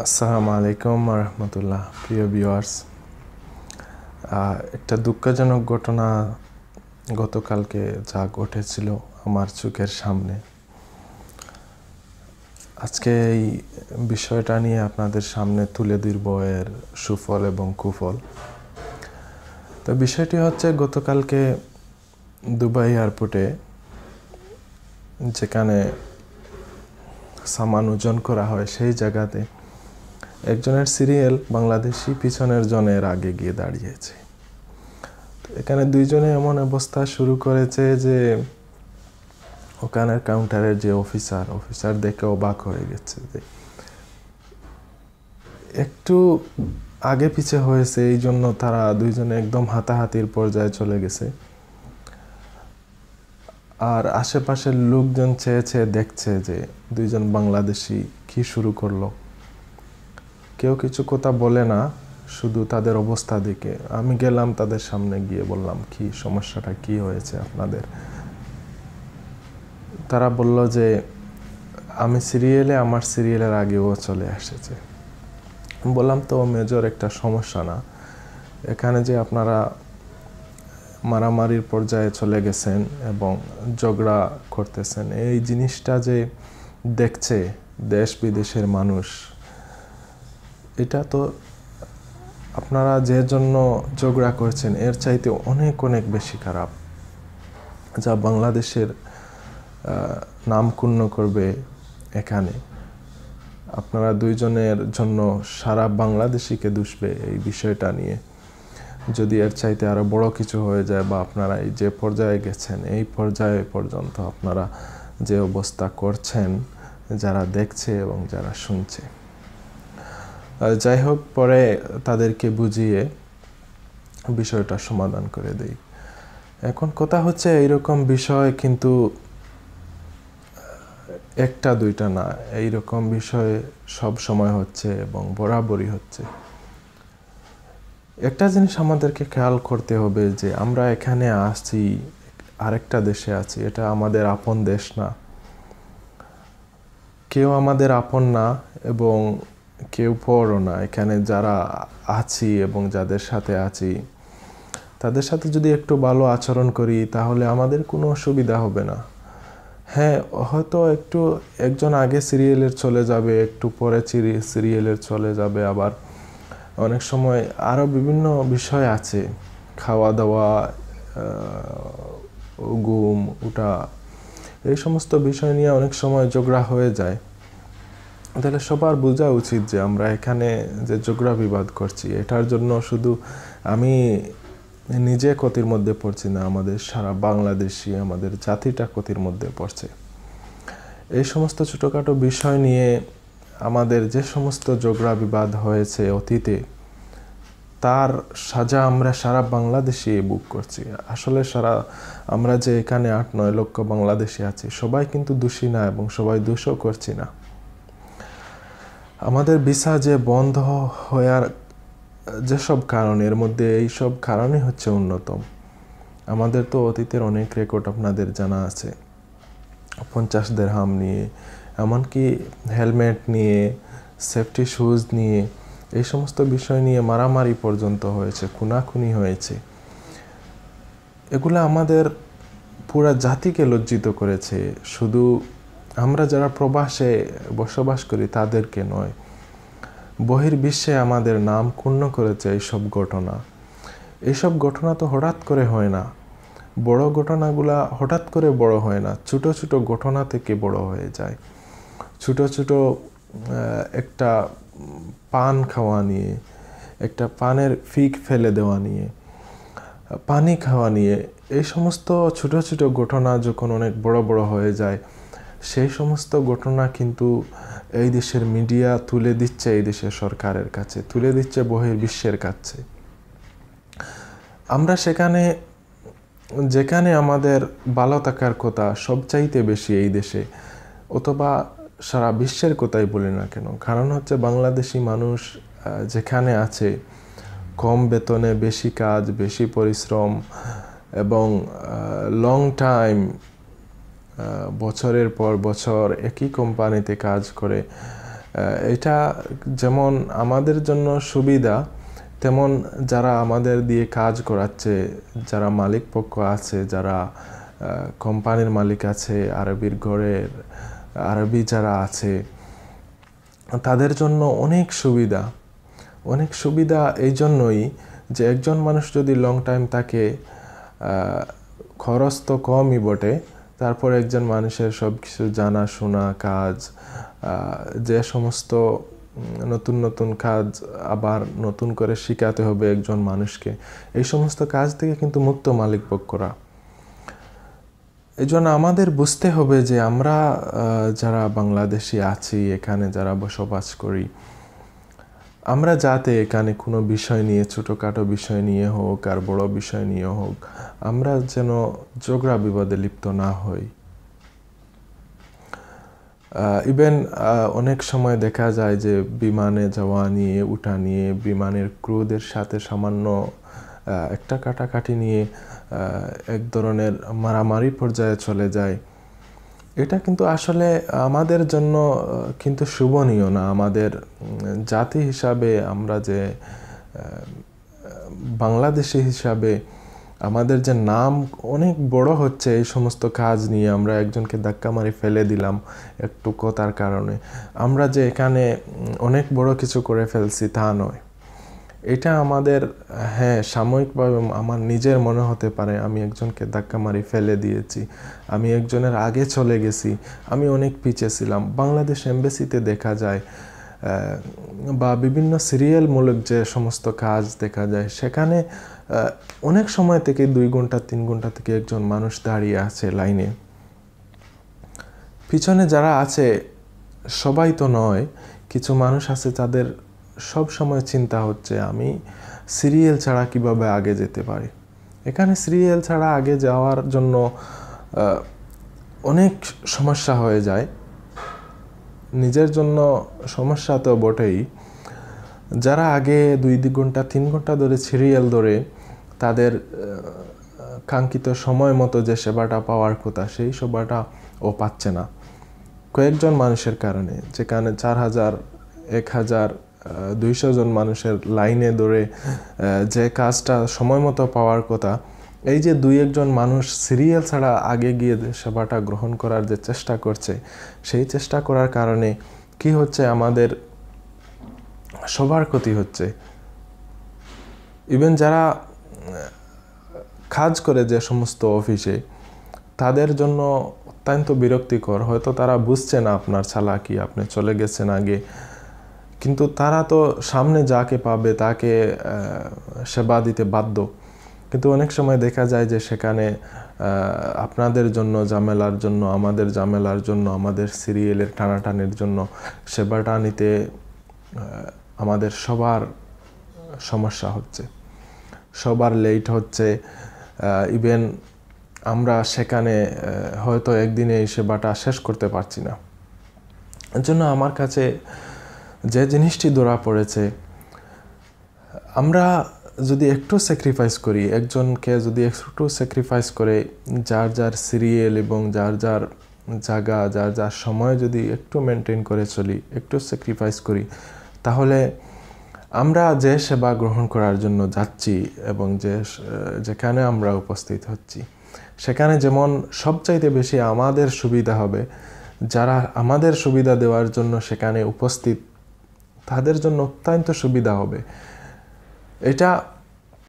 আসসালামু আলাইকুম রহমতুল্লাহ প্রিয় ভিউয়ার্স একটা দুঃখজনক ঘটনা গতকালকে যা ঘটেছিল আমার চোখের সামনে। আজকে এই বিষয়টা নিয়ে আপনাদের সামনে তুলে ধরব এর সুফল এবং কুফল। তো বিষয়টি হচ্ছে গতকালকে দুবাই এয়ারপোর্টে, যেখানে সামান ওজন করা হয় সেই জায়গাতে একজনের সিরিয়াল বাংলাদেশি পিছনের জনের আগে গিয়ে দাঁড়িয়েছে। এখানে দুইজনে এমন অবস্থা শুরু করেছে যে ওখানের কাউন্টারের যে অফিসার অফিসার দেখে অবাক হয়ে গেছে যে একটু আগে পিছে হয়েছে, এই জন্য তারা দুইজনে একদম হাতাহাতির পর্যায়ে চলে গেছে। আর আশেপাশের লোকজন চেয়ে চেয়ে দেখছে যে দুইজন বাংলাদেশি কি শুরু করল। কেউ কিছু কথা বলে না, শুধু তাদের অবস্থা দেখে। আমি গেলাম তাদের সামনে গিয়ে বললাম, কি সমস্যাটা? কি হয়েছে আপনাদের? তারা বলল যে, আমি সিরিয়ালে, আমার সিরিয়ালের আগেও চলে এসেছে। বললাম, তো মেজর, একটা সমস্যা না। এখানে যে আপনারা মারামারির পর্যায়ে চলে গেছেন এবং ঝগড়া করতেছেন, এই জিনিসটা যে দেখছে দেশ বিদেশের মানুষ এটা তো আপনারা যে জন্য ঝগড়া করছেন, এর চাইতে অনেক অনেক বেশি খারাপ। যা বাংলাদেশের নাম ক্ষুণ্ণ করবে এখানে। আপনারা দুইজনের জন্য সারা বাংলাদেশিকে দুষবে এই বিষয়টা নিয়ে। যদি এর চাইতে আরও বড় কিছু হয়ে যায় বা আপনারা এই যে পর্যায়ে গেছেন, এই পর্যায়ে পর্যন্ত আপনারা যে অবস্থা করছেন, যারা দেখছে এবং যারা শুনছে। যাই হোক, পরে তাদেরকে বুঝিয়ে বিষয়টা সমাধান করে দেই। এখন কথা হচ্ছে এইরকম বিষয় কিন্তু একটা, দুইটা না। এইরকম বিষয় সব সময় হচ্ছে এবং বরাবরই হচ্ছে। একটা জিনিস আমাদেরকে খেয়াল করতে হবে যে আমরা এখানে আসছি, আরেকটা দেশে আছি। এটা আমাদের আপন দেশ না। কেউ আমাদের আপন না এবং কেউ পরও না। এখানে যারা আছি এবং যাদের সাথে আছি, তাদের সাথে যদি একটু ভালো আচরণ করি, তাহলে আমাদের কোনো অসুবিধা হবে না। হ্যাঁ হয়তো একটু একজন আগে সিরিয়ালের চলে যাবে, একটু পরে সিরিয়ালের চলে যাবে, আবার অনেক সময় আরও বিভিন্ন বিষয় আছে। খাওয়া দাওয়া ঘুম ওটা এই সমস্ত বিষয় নিয়ে অনেক সময় ঝগড়া হয়ে যায়। তাহলে সবার বোঝা উচিত যে আমরা এখানে যে ঝগড়া বিবাদ করছি, এটার জন্য শুধু আমি নিজে ক্ষতির মধ্যে পড়ছি না, আমাদের সারা বাংলাদেশি আমাদের জাতিটা ক্ষতির মধ্যে পড়ছে। এই সমস্ত ছোটোখাটো বিষয় নিয়ে আমাদের যে সমস্ত ঝগড়া বিবাদ হয়েছে অতীতে, তার সাজা আমরা সারা বাংলাদেশে বুক করছি। আসলে সারা আমরা যে এখানে আট নয় লক্ষ বাংলাদেশি আছি, সবাই কিন্তু দোষী না এবং সবাই দোষও করছি না। আমাদের ভিসা যে বন্ধ হওয়ার যেসব কারণ, এর মধ্যে এই সব কারণই হচ্ছে অন্যতম। আমাদের তো অতীতের অনেক রেকর্ড আপনাদের জানা আছে। পঞ্চাশ হাম নিয়ে, এমনকি হেলমেট নিয়ে সেফটি শুজ নিয়ে, এই সমস্ত বিষয় নিয়ে মারামারি পর্যন্ত হয়েছে, খুনাখুনি হয়েছে। এগুলো আমাদের পুরা জাতিকে লজ্জিত করেছে। শুধু আমরা যারা প্রবাসে বসবাস করি তাদেরকে নয়, বহির্বিশ্বে আমাদের নাম ক্ষুণ্ণ করেছে এইসব ঘটনা। এইসব ঘটনা তো হঠাৎ করে হয় না। বড় ঘটনাগুলা হঠাৎ করে বড় হয় না, ছোট ছোট ঘটনা থেকে বড় হয়ে যায়। ছোট ছোট একটা পান খাওয়া নিয়ে, একটা পানের ফিক ফেলে দেওয়া নিয়ে, পানি খাওয়া নিয়ে, এই সমস্ত ছোট ছোট ঘটনা যখন অনেক বড় বড় হয়ে যায় সেই সমস্ত ঘটনা কিন্তু এই দেশের মিডিয়া তুলে দিচ্ছে এই দেশের সরকারের কাছে, তুলে দিচ্ছে বহির্বিশ্বের কাছে। আমরা সেখানে, যেখানে আমাদের ভালো থাকার কথা সবচাইতে বেশি এই দেশে, অথবা সারা বিশ্বের কথাই বলি না কেন, কারণ হচ্ছে বাংলাদেশি মানুষ যেখানে আছে, কম বেতনে বেশি কাজ, বেশি পরিশ্রম এবং লং টাইম বছরের পর বছর একই কোম্পানিতে কাজ করে এটা যেমন আমাদের জন্য সুবিধা, তেমন যারা আমাদের দিয়ে কাজ করাচ্ছে, যারা মালিক পক্ষ আছে, যারা কোম্পানির মালিক আছে, আরবির ঘরের, আরবি যারা আছে, তাদের জন্য অনেক সুবিধা। অনেক সুবিধা এই জন্যই যে একজন মানুষ যদি লং টাইম তাকে খরচ তো কমই বটে তারপর একজন মানুষের সব কিছু জানা, শোনা, কাজ যে সমস্ত নতুন নতুন কাজ আবার নতুন করে শিখাতে হবে একজন মানুষকে, এই সমস্ত কাজ থেকে কিন্তু মুক্ত মালিক পক্ষরা। এই জন্য আমাদের বুঝতে হবে যে আমরা যারা বাংলাদেশি আছি, এখানে যারা বসবাস করি আমরা যাতে এখানে কোনো বিষয় নিয়ে, ছোটোখাটো বিষয় নিয়ে হোক আর বড় বিষয় নিয়ে হোক, আমরা যেন ঝগড়া বিবাদে লিপ্ত না হই। ইভেন অনেক সময় দেখা যায় যে বিমানে যাওয়া নিয়ে, উঠা নিয়ে, বিমানের ক্রুদের সাথে সামান্য একটা কাটাকাটি নিয়ে এক ধরনের মারামারি পর্যায়ে চলে যায়। এটা কিন্তু আসলে আমাদের জন্য কিন্তু শুভনীয় না। আমাদের জাতি হিসাবে আমরা যে বাংলাদেশি হিসাবে আমাদের যে নাম অনেক বড় হচ্ছে এই সমস্ত কাজ নিয়ে। আমরা একজনকে ধাক্কা মারি ফেলে দিলাম একটু কথার কারণে। আমরা যে এখানে অনেক বড় কিছু করে ফেলছি তা নয়। এটা আমাদের হ্যাঁ সাময়িকভাবে আমার নিজের মনে হতে পারে, আমি একজনকে ধাক্কা মারি, ফেলে দিয়েছি, আমি একজনের আগে চলে গেছি, আমি অনেক পিছিয়ে ছিলাম। বাংলাদেশ এম্বাসিতে দেখা যায় বা বিভিন্ন সিরিয়ালমূলক যে সমস্ত কাজ দেখা যায়, সেখানে অনেক সময় থেকে দুই ঘণ্টা, তিন ঘণ্টা থেকে একজন মানুষ দাঁড়িয়ে আছে লাইনে। পিছনে যারা আছে, সবাই তো নয়, কিছু মানুষ আছে তাদের সব সময় চিন্তা হচ্ছে আমি সিরিয়াল ছাড়া কীভাবে আগে যেতে পারি। এখানে সিরিয়াল ছাড়া আগে যাওয়ার জন্য অনেক সমস্যা হয়ে যায়। নিজের জন্য সমস্যা তো বটেই। যারা আগে দুই দুই ঘণ্টা, তিন ঘণ্টা ধরে সিরিয়াল ধরে, তাদের কাঙ্ক্ষিত সময় মতো যে সেবাটা পাওয়ার কথা, সেই সেবাটা ও পাচ্ছে না। কয়েকজন মানুষের কারণে, যেখানে চার হাজার, এক হাজার দুইশো জন মানুষের লাইনে ধরে যে কাজটা সময় মতো পাওয়ার কথা, এই যে দুই একজন মানুষ সিরিয়াল ছাড়া আগে গিয়ে সেবাটা গ্রহণ করার যে চেষ্টা করছে, সেই চেষ্টা করার কারণে কি হচ্ছে, আমাদের সবার ক্ষতি হচ্ছে। ইভেন যারা কাজ করে যে সমস্ত অফিসে, তাদের জন্য অত্যন্ত বিরক্তিকর। হয়তো তারা বুঝছে না আপনার ছালা কি আপনি চলে গেছেন আগে। কিন্তু তারা তো সামনে যাকে পাবে তাকে সেবা দিতে বাধ্য। কিন্তু অনেক সময় দেখা যায় যে সেখানে আপনাদের জন্য জামেলার জন্য, আমাদের জামেলার জন্য, আমাদের সিরিয়ালের টানাটানির জন্য সেবাটা নিতে আমাদের সবার সমস্যা হচ্ছে। সবার লেট হচ্ছে ইভেন আমরা সেখানে হয়তো একদিনে এই সেবাটা শেষ করতে পারছি না। এর জন্য আমার কাছে যে জিনিসটি ধরা পড়েছে, আমরা যদি একটু স্যাক্রিফাইস করি, একজনকে যদি একটু স্যাক্রিফাইস করে, যার যার সিরিয়াল এবং যার যার জায়গা, যার যার সময় যদি একটু মেনটেন করে চলি, একটু স্যাক্রিফাইস করি, তাহলে আমরা যে সেবা গ্রহণ করার জন্য যাচ্ছি এবং যে, যেখানে আমরা উপস্থিত হচ্ছি, সেখানে যেমন সবচাইতে বেশি আমাদের সুবিধা হবে, যারা আমাদের সুবিধা দেওয়ার জন্য সেখানে উপস্থিত তাদের জন্য অত্যন্ত সুবিধা হবে। এটা